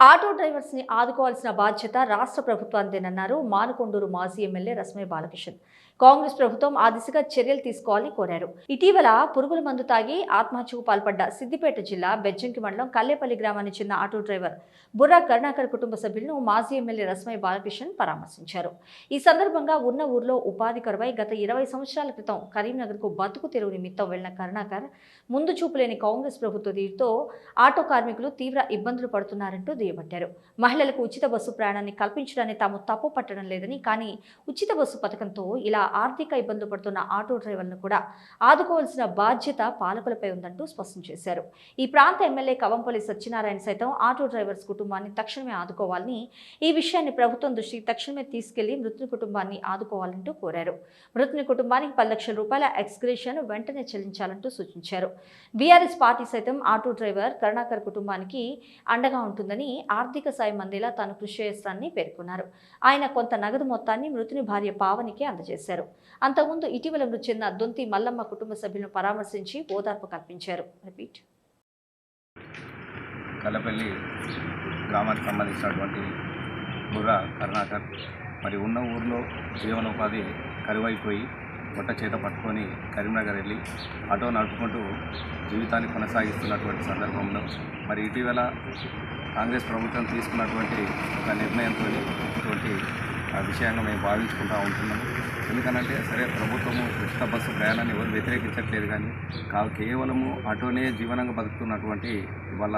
Auto డ్రైవర్స్ని ఆదుకోవాల్సిన బాధ్యత రాష్ట్ర ప్రభుత్వానిదేనన్నారు మానకొండూరు మాజీ ఎమ్మెల్యే రస్మయ్య బాలకిషన్. కాంగ్రెస్ ప్రభుత్వం ఆ దిశగా చర్యలు తీసుకోవాలని కోరారు. ఇటీవల పురుగుల మందు తాగి ఆత్మహత్యకు పాల్పడ్డ సిద్దిపేట జిల్లా బెజ్జంకి మండలం కల్లేపల్లి గ్రామానికి చెందిన ఆటో డ్రైవర్ బుర్రా కరుణాకర్ కుటుంబ సభ్యులను మాజీ ఎమ్మెల్యే రస్మయ్య బాలకిషన్ పరామర్శించారు. ఈ సందర్భంగా ఉన్న ఊర్లో ఉపాధి కరువై గత ఇరవై సంవత్సరాల క్రితం కరీంనగర్కు బతుకు తెరువు నిమిత్తం వెళ్ళిన కరుణాకర్ ముందు చూపులేని కాంగ్రెస్ ప్రభుత్వ తీరుతో ఆటో కార్మికులు తీవ్ర ఇబ్బందులు పడుతున్నారంటూ దుయ్యబట్టారు మహిళలకు ఉచిత బస్సు ప్రయాణాన్ని కల్పించడాన్ని తాము తప్పు పట్టడం లేదని కానీ ఉచిత బస్సు పథకంతో ఇలా ఆర్థిక ఇబ్బందులు పడుతున్న ఆటో డ్రైవర్లను కూడా ఆదుకోవాల్సిన బాధ్యత పాలకులపై ఉందంటూ స్పష్టం చేశారు. ఈ ప్రాంత ఎమ్మెల్యే కవంపల్లి సత్యనారాయణ సైతం ఆటో డ్రైవర్స్ కుటుంబాన్ని తక్షణమే ఆదుకోవాలని ఈ విషయాన్ని ప్రభుత్వం దృష్టికి తక్షణమే తీసుకెళ్ళి మృతుని కుటుంబాన్ని ఆదుకోవాలంటూ కోరారు. మృతుని కుటుంబానికి పది లక్షల రూపాయల ఎక్స్గ్రేషన్ వెంటనే చెల్లించాలంటూ సూచించారు. బీఆర్ఎస్ పార్టీ సైతం ఆటో డ్రైవర్ కరుణాకర్ కుటుంబానికి అండగా ఉంటుందని ఆర్థిక సాయం అందేలా తాను కృషి చేస్తానని పేర్కొన్నారు. ఆయన కొంత నగదు మొత్తాన్ని మృతుని భార్య పావనికి అందజేశారు. అంతకుముందు ఇటీవల మృతి చెందిన దొంతి మల్లమ్మ కుటుంబ సభ్యులను పరామర్శించి ఓదార్పు కల్పించారు. రిపీట్. కలపల్లి గ్రామానికి సంబంధించినటువంటి బుర్ర కర్ణాకర్ మరి ఉన్న ఊర్లో జీవనోపాధి కరువైపోయి పొట్ట చేత పట్టుకొని కరీంనగర్ వెళ్ళి ఆటో నడుపుకుంటూ జీవితాన్ని కొనసాగిస్తున్నటువంటి సందర్భంలో మరి ఇటీవల కాంగ్రెస్ ప్రభుత్వం తీసుకున్నటువంటి ఒక నిర్ణయంతో ఇటువంటి విషయంగా మేము భావించుకుంటూ ఉంటున్నాము ఎందుకనంటే సరే ప్రభుత్వము ఉచిత బస్సు ప్రయాణాన్ని ఎవరు వ్యతిరేకించట్లేదు కానీ కాదు కేవలము ఆటోనే జీవనంగా బతుకుతున్నటువంటి వాళ్ళ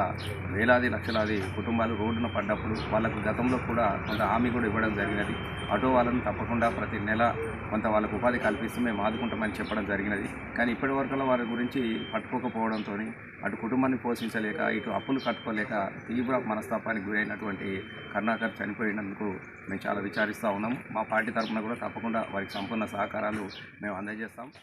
వేలాది లక్షలాది కుటుంబాలు రోడ్డున పడ్డప్పుడు వాళ్ళకు గతంలో కూడా కొంత హామీ కూడా ఇవ్వడం జరిగినది. ఆటో వాళ్ళని తప్పకుండా ప్రతి నెల కొంత వాళ్ళకు ఉపాధి కల్పిస్తూ మేము ఆదుకుంటామని చెప్పడం జరిగినది. కానీ ఇప్పటి వరకు వారి గురించి పట్టుకోకపోవడంతో అటు కుటుంబాన్ని పోషించలేక ఇటు అప్పులు కట్టుకోలేక తీవ్ర మనస్తాపానికి గురైనటువంటి కర్ణాకర్ చనిపోయినందుకు మేము చాలా విచారిస్తాం. ఉన్నాము మా పార్టీ తరఫున కూడా తప్పకుండా వారికి సంపూర్ణ సహకారాలు మేము అందజేస్తాం.